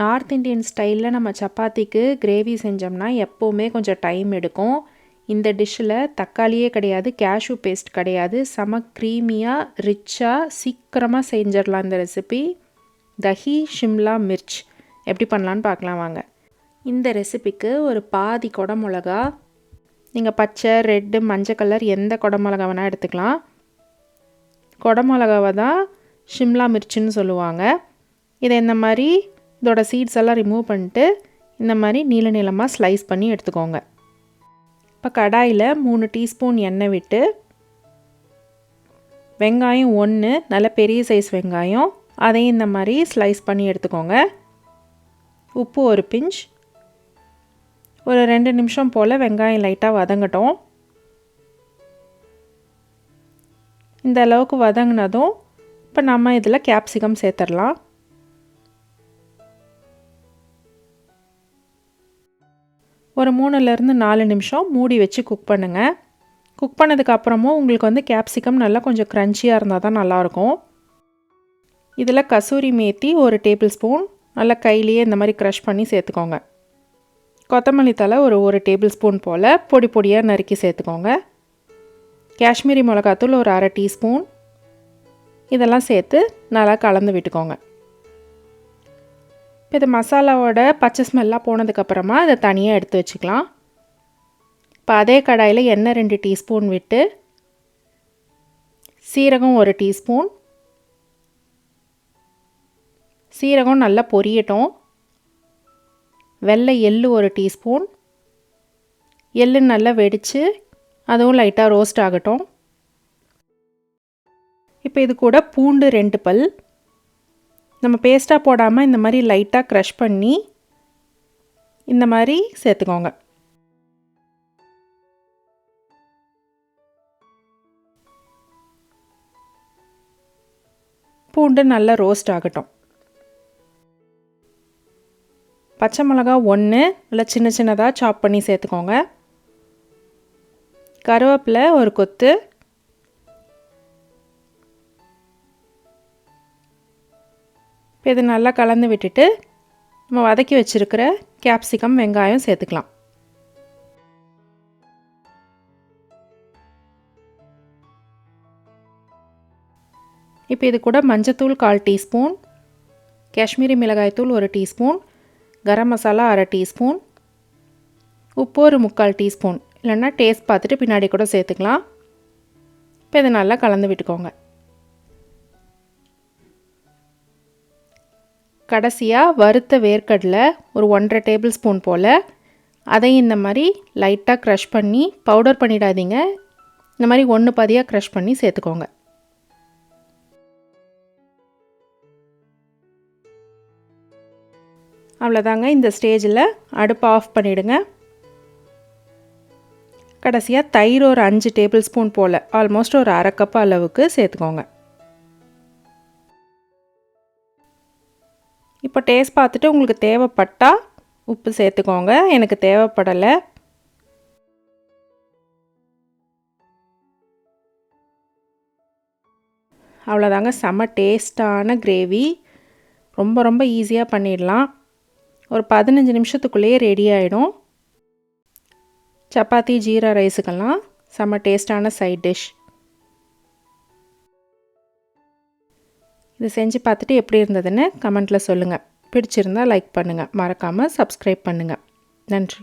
North Indian ஸ்டைலில் நம்ம சப்பாத்திக்கு கிரேவி செஞ்சோம்னா எப்போவுமே கொஞ்சம் டைம் எடுக்கும். இந்த டிஷ்ஷில் தக்காளியே கிடையாது கேஷ்யூ பேஸ்ட் கிடையாது. செம க்ரீமியாக ரிச்சாக சீக்கிரமாக செஞ்சிடலாம் இந்த ரெசிபி தஹி ஷிம்லா மிர்ச். எப்படி பண்ணலான்னு பார்க்கலாம் வாங்க. இந்த ரெசிபிக்கு ஒரு பாதி கொடை மிளகா நீங்கள் பச்சை ரெட்டு மஞ்சள் கலர் எந்த கொடை மிளகா வேணால் எடுத்துக்கலாம். கொடை மிளகாவை தான் ஷிம்லா மிர்ச்சின்னு சொல்லுவாங்க. இதை இந்த மாதிரி இதோட சீட்ஸ் எல்லாம் ரிமூவ் பண்ணிட்டு இந்த மாதிரி நீள நீளமாக ஸ்லைஸ் பண்ணி எடுத்துக்கோங்க. இப்போ கடாயில் மூணு டீஸ்பூன் எண்ணெய் விட்டு வெங்காயம் ஒன்று நல்ல பெரிய சைஸ் வெங்காயம் அதையும் இந்த மாதிரி ஸ்லைஸ் பண்ணி எடுத்துக்கோங்க. உப்பு ஒரு பிஞ்ச். ஒரு ரெண்டு நிமிஷம் போல் வெங்காயம் லைட்டாக வதங்கட்டும். இந்த அளவுக்கு வதங்கினதும் இப்போ நம்ம இதில் கேப்சிகம் சேர்த்துடலாம். ஒரு மூணுலேருந்து நாலு நிமிஷம் மூடி வச்சு குக் பண்ணுங்கள் குக் பண்ணதுக்கப்புறமும் உங்களுக்கு வந்து கேப்சிகம் நல்லா கொஞ்சம் க்ரன்ச்சியாக இருந்தால் தான் நல்லாயிருக்கும். இதில் கசூரி மேத்தி ஒரு டேபிள் ஸ்பூன் நல்லா கையிலேயே இந்த மாதிரி க்ரஷ் பண்ணி சேர்த்துக்கோங்க. கொத்தமல்லி தலை ஒரு ஒரு டேபிள் ஸ்பூன் போல் பொடி பொடியாக நறுக்கி சேர்த்துக்கோங்க. காஷ்மீரி மிளகாத்தூள் ஒரு அரை டீஸ்பூன் இதெல்லாம் சேர்த்து நல்லா கலந்து விட்டுக்கோங்க. இப்போ இது மசாலாவோட பச்சை ஸ்மெல்லாம் போனதுக்கப்புறமா அதை தனியாக எடுத்து வச்சுக்கலாம். இப்போ அதே கடாயில் எண்ணெய் ரெண்டு டீஸ்பூன் விட்டு சீரகம் ஒரு டீஸ்பூன். சீரகம் நல்லா பொரியட்டும். வெள்ளை எள்ளு ஒரு டீஸ்பூன். எள்ளு நல்லா வெடித்து அதுவும் லைட்டாக ரோஸ்ட் ஆகட்டும். இப்போ இது கூட பூண்டு ரெண்டு பல். நம்ம பேஸ்ட்டாக போடாமல் இந்த மாதிரி லைட்டாக க்ரஷ் பண்ணி இந்த மாதிரி சேர்த்துக்கோங்க. பூண்டு நல்லா ரோஸ்ட் ஆகட்டும். பச்சை மிளகா ஒன்று நல்லா சின்ன சின்னதாக சாப் பண்ணி சேர்த்துக்கோங்க. கருவேப்பிலை ஒரு கொத்து இப்போ இது நல்லா கலந்து விட்டுட்டு நம்ம வதக்கி வச்சுருக்கிற கேப்சிகம் வெங்காயம் சேர்த்துக்கலாம். இப்போ இது கூட மஞ்சத்தூள் கால் டீஸ்பூன் காஷ்மீரி மிளகாய்த்தூள் ஒரு டீஸ்பூன் கரம் மசாலா அரை டீஸ்பூன் உப்பு ஒரு முக்கால் டீஸ்பூன். இல்லைன்னா டேஸ்ட் பார்த்துட்டு பின்னாடி கூட சேர்த்துக்கலாம். இப்போ இதை நல்லா கலந்து விட்டுக்கோங்க. கடைசியாக வறுத்த வேர்க்கடலை ஒரு ஒன்றரை டேபிள் ஸ்பூன் போல் அதையும் இந்த மாதிரி லைட்டாக க்ரஷ் பண்ணி பவுடர் பண்ணிடாதீங்க. இந்த மாதிரி ஒன்று பாதியாக க்ரஷ் பண்ணி சேர்த்துக்கோங்க. அவ்வளோதாங்க இந்த ஸ்டேஜில் அடுப்பை ஆஃப் பண்ணிவிடுங்க கடைசியாக தயிர் ஒரு அஞ்சு டேபிள் ஸ்பூன் போல் ஆல்மோஸ்ட் ஒரு அரை கப் அளவுக்கு சேர்த்துக்கோங்க. இப்போ டேஸ்ட் பார்த்துட்டு உங்களுக்கு தேவைப்பட்டால் உப்பு சேர்த்துக்கோங்க. எனக்கு தேவைப்படலை. அவ்வளோதாங்க. செம டேஸ்டான கிரேவி ரொம்ப ரொம்ப ஈஸியாக பண்ணிடலாம். ஒரு பதினஞ்சு நிமிஷத்துக்குள்ளேயே ரெடி ஆகிடும் சப்பாத்தி ஜீரா ரைஸுக்கெல்லாம் செம டேஸ்டான சைட் டிஷ் இது செஞ்சு பார்த்துட்டு எப்படி இருந்ததுன்னு கமெண்ட்டில் சொல்லுங்கள் பிடிச்சிருந்தால் லைக் பண்ணுங்கள் மறக்காமல் சப்ஸ்கிரைப் பண்ணுங்கள் நன்றி.